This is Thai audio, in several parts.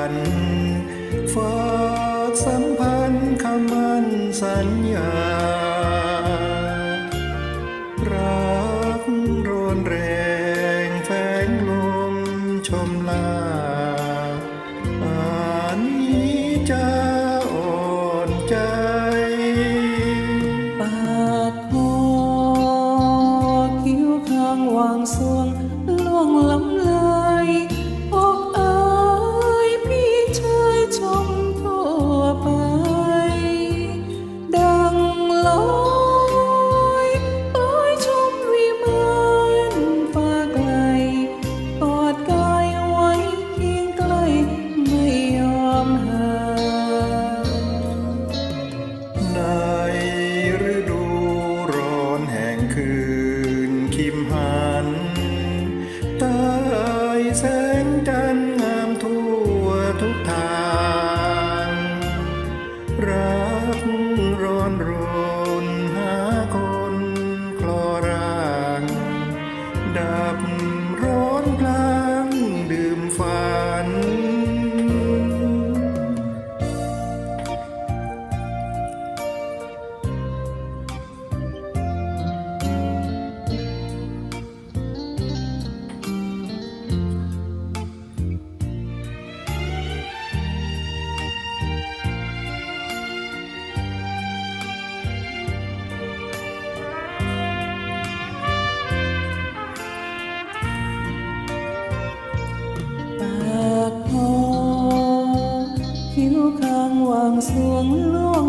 ฝันฝากสัมพันธ์คำมั่นสัญญา วงสวงล่วง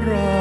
cry.